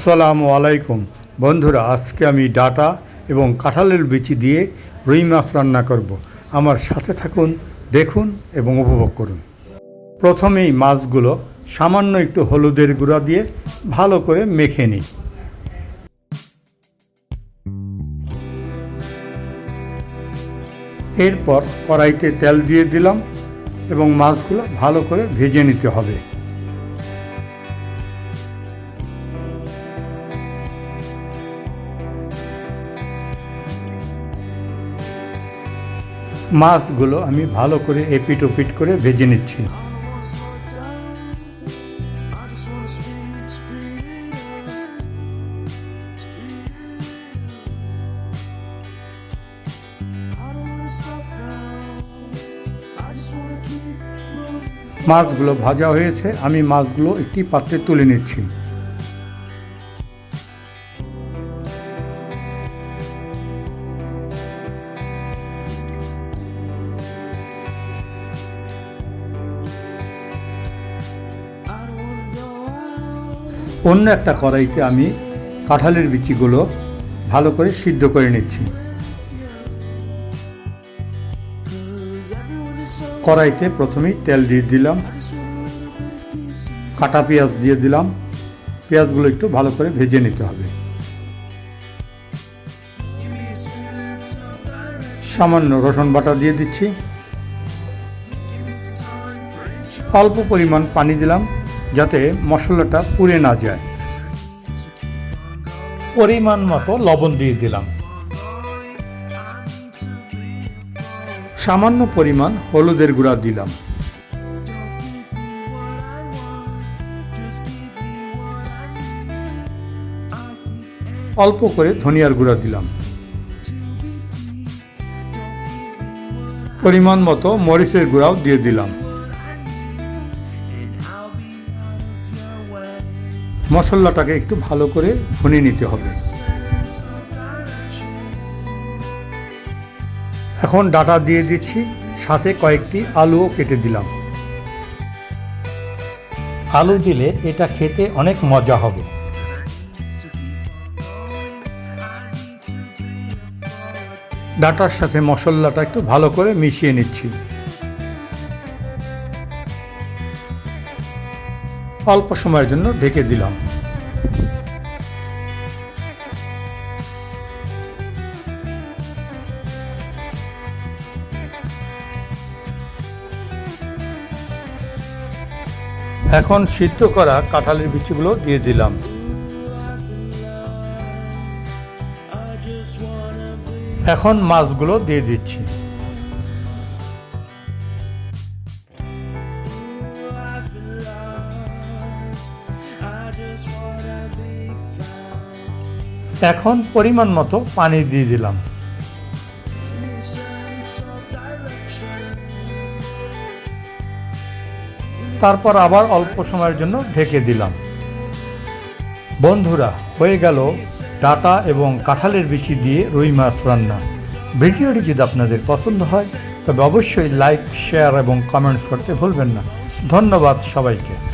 আসসালামু আলাইকুম। বন্ধুরা, আজকে আমি ডাটা এবং কাঁঠালের বিচি দিয়ে রুই মাছ রান্না করব। আমার সাথে থাকুন, দেখুন এবং উপভোগ করুন। প্রথমেই মাছগুলো সামান্য একটু হলুদের গুঁড়া দিয়ে ভালো করে মেখে নিই। এরপর কড়াইতে তেল দিয়ে দিলাম এবং মাছগুলো ভালো করে ভেজে নিতে হবে। মাছগুলো আমি ভালো করে এপিট ওপিট করে ভেজে নিচ্ছি। মাছগুলো ভাজা হয়েছে, আমি মাছগুলো একটি পাত্রে তুলে নিচ্ছি। অন্য একটা কড়াইতে আমি কাঁঠালের বিচিগুলো ভালো করে সিদ্ধ করে নিচ্ছি. কড়াইতে প্রথমেই তেল দিয়ে দিলাম. কাটা পেঁয়াজ দিয়ে দিলাম, পেঁয়াজগুলো একটু ভালো করে ভেজে নিতে হবে. সামান্য রসুন বাটা দিয়ে দিচ্ছি. অল্প পরিমাণ পানি দিলাম যাতে মশলাটা পুড়ে না যায়। পরিমাণ মতো লবণ দিয়ে দিলাম। সামান্য পরিমাণ হলুদের গুঁড়া দিলাম। অল্প করে ধনিয়ার গুঁড়া দিলাম। পরিমাণ মতো মরিচের গুঁড়াও দিয়ে দিলাম। মশলাটাকে একটু ভালো করে ভুনে নিতে হবে. এখন ডাটা দিয়ে দিচ্ছি, সাথে কয়েকটি আলুও কেটে দিলাম আলু দিলে এটা খেতে অনেক মজা হবে. ডাটার সাথে মশলাটা একটু ভালো করে মিশিয়ে নিচ্ছি অল্প সময়ের জন্য ঢেকে দিলাম এখন সিদ্ধ করা কাঁঠালের বিচিগুলো দিয়ে দিলাম. এখন মাছগুলো দিয়ে দিচ্ছি এখন পরিমাণ মতো পানি দিয়ে দিলাম. তারপর আবার অল্প সময়ের জন্য ঢেকে দিলাম। বন্ধুরা, হয়ে গেল ডাটা এবং কাঁঠালের বিচি দিয়ে রুই মাছ রান্না। ভিডিওটি যদি আপনাদের পছন্দ হয়, তবে অবশ্যই লাইক, শেয়ার এবং কমেন্টস করতে ভুলবেন না। ধন্যবাদ সবাইকে।